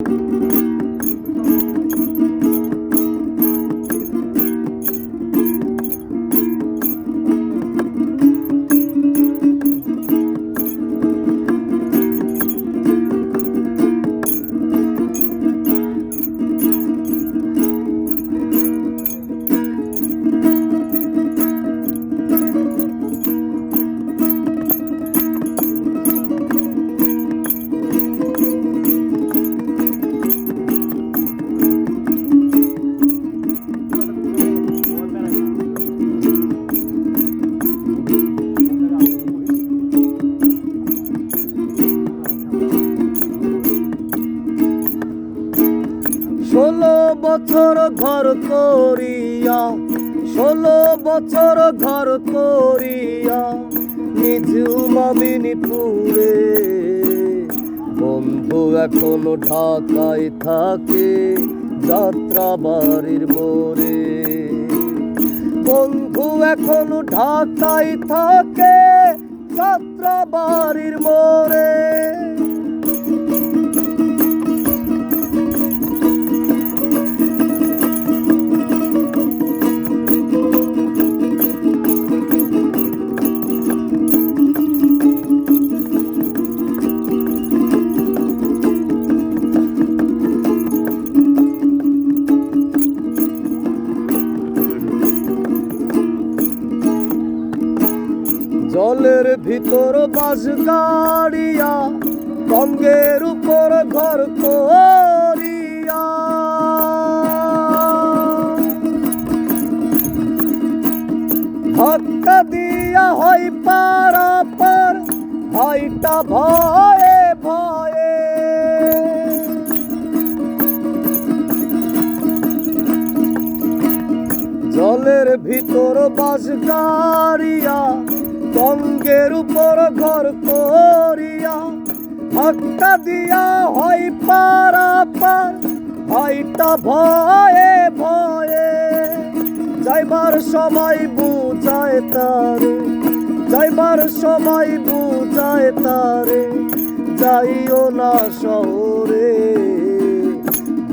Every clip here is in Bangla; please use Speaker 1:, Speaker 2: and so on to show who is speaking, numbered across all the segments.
Speaker 1: ষোলো বছর ঘর করিয়া, ষোলো বছর ঘর করিয়া, নিজু মামিনীপুরে। বন্ধু এখনও ঢাকায় থাকে, যাত্রা বাড়ির মোড়ে। বন্ধু এখনও ঢাকায় থাকে, যাত্রা বাড়ির মোড়ে। জলের ভিতর বাস গাড়িয়া, গঙ্গের উপর ঘর করিয়া ধাক্কা দিয়া হয় পারা পার ভাইটা ভয়ে ভয়ে। জলের ভিতর বাস গাড়িয়া গঙ্গের উপর ঘর করিয়া ধাক্কা দিয়া হয় পারা পার। ভাইটা ভয়ে ভয়ে। যাইবার সময় বুঝায় তারে, যাইবার সময় বুঝায় তারে। যাইও না শহরে,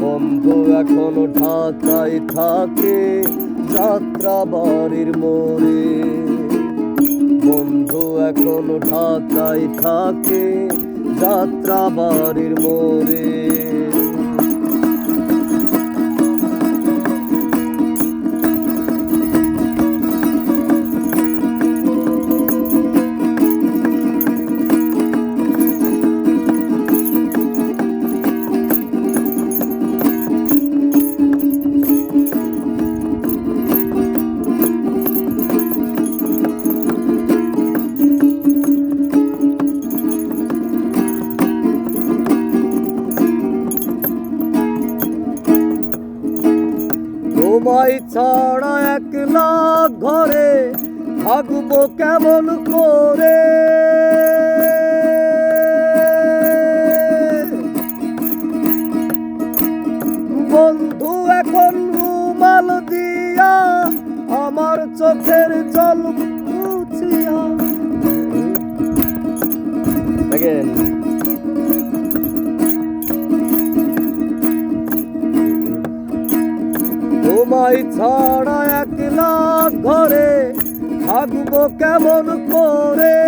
Speaker 1: বন্ধু এখনও ঢাকায় থাকে যাত্রা বাড়ির মোড়ে। এখনও ঢাকায় থাকে যাত্রা বাড়ির মোড়ে। তোমায় ছাড়া একলা ঘরে থাকব কেমন করে বন্ধু, এখন রুমাল দিয়া আমার চোখের জল মুছিয়া Again. তোমায় ছাড়া একলা ঘরে থাকব কেমন করে?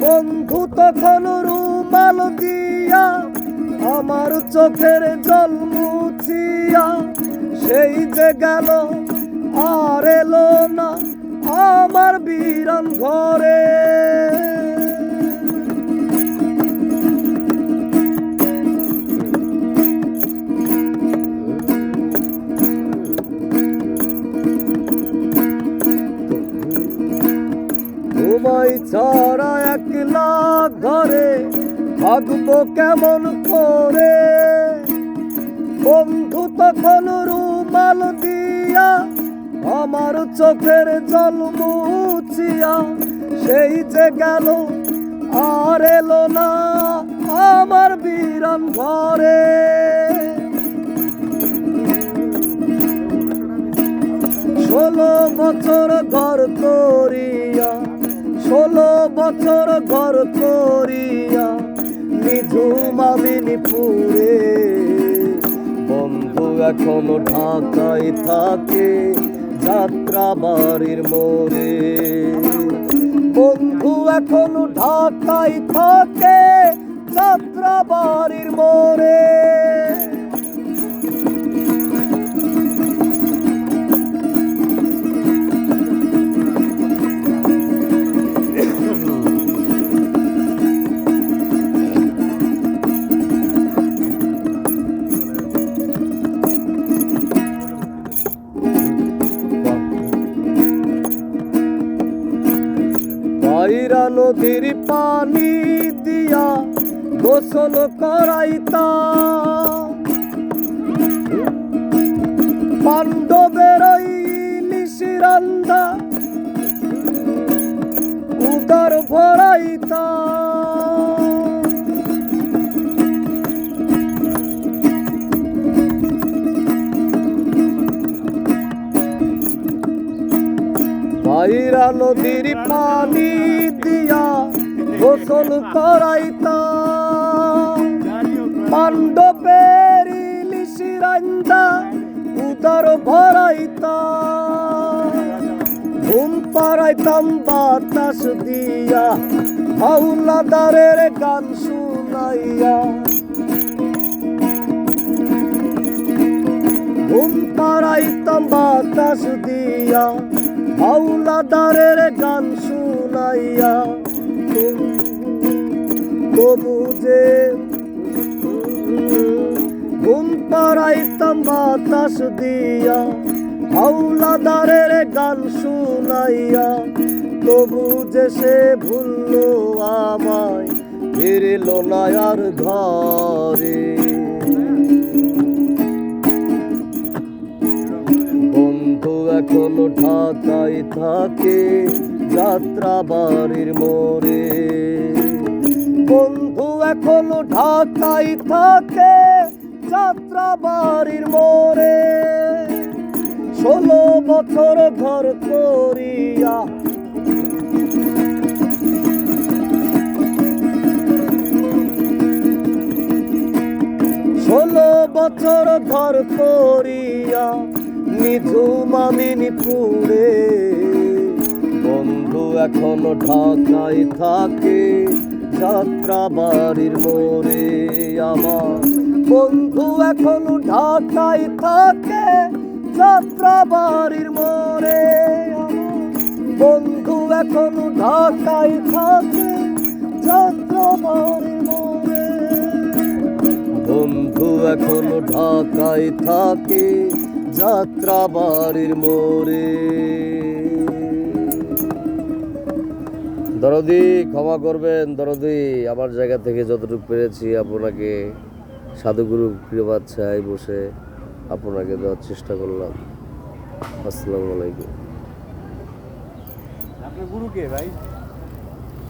Speaker 1: বন্ধু তখন রুমাল দিয়া আমার চোখের জল মুছিয়া সেই যে গেল আর এলো না আমার বিরান ঘরে। থাকব কেমন করে? বন্ধু তখন রুমাল দিয়া আমার চোখের জল মুছিয়া সেই যে গেল, আর এলো না আমার বিরান ঘরে। ষোলো বছর ঘর করিয়া ষোলো বছর ঘর করিয়া নিঝুমামিনীপুরে বন্ধু এখনও ঢাকায় থাকে যাত্রা বাড়ির মোড়ে। বন্ধু এখনও ঢাকায় থাকে যাত্রা বাড়ির মোড়ে। নদীর পানি দিয়া গোসল করাইতা। পাণ্ডবের নিশিরান্ধা উদর ভরাইতা। বাইরা নদীর পানি দিয়া গোসল করাইতা। পাণ্ডবের ইলিশিরান্দা উদর ভরাইতা। ঘুম পাড়াইতাম বাতাস দিয়া হাউলাদারের গান শুনাইয়া। ঘুম পাড়াইতাম বাতাস দিয়া হাউলাদারের গান শুনাইয়া তবু যে ঘুম পাড়াইতাম বাতাস দিয়া হাউলাদারের গান শুনাইয়া তবু যে সে ভুললো আমায়, ফিরিল না ঘরে। এখনও ঢাকায় থাকে যাত্রা বাড়ির মোড়ে। বন্ধু, এখনও ঢাকায় থাকে যাত্রা বাড়ির মোড়ে। ষোলো বছর ঘর করিয়া ষোলো বছর ঘর করিয়া নিঝুমামিনীপুরে বন্ধু এখনও ঢাকায় থাকে যাত্রা বাড়ির মোড়ে আমার। বন্ধু এখনও ঢাকায় থাকে যাত্রা বাড়ির মোড়ে বন্ধু এখনও ঢাকায় থাকে যাত্রা বাড়ির মোড়ে। বন্ধু এখনও ঢাকায় থাকে যাত্রা বাড়ির মোড়ে। দরদি, ক্ষমা করবেন, দরদি, আমার জায়গা থেকে যতটুকু পেরেছি আপনাকে, সাধুগুরু প্রিয় বাচ্চায় বসে আপনাকে দেওয়ার চেষ্টা করলাম। আসসালামু আলাইকুম।
Speaker 2: আপনার গুরু কে ভাই?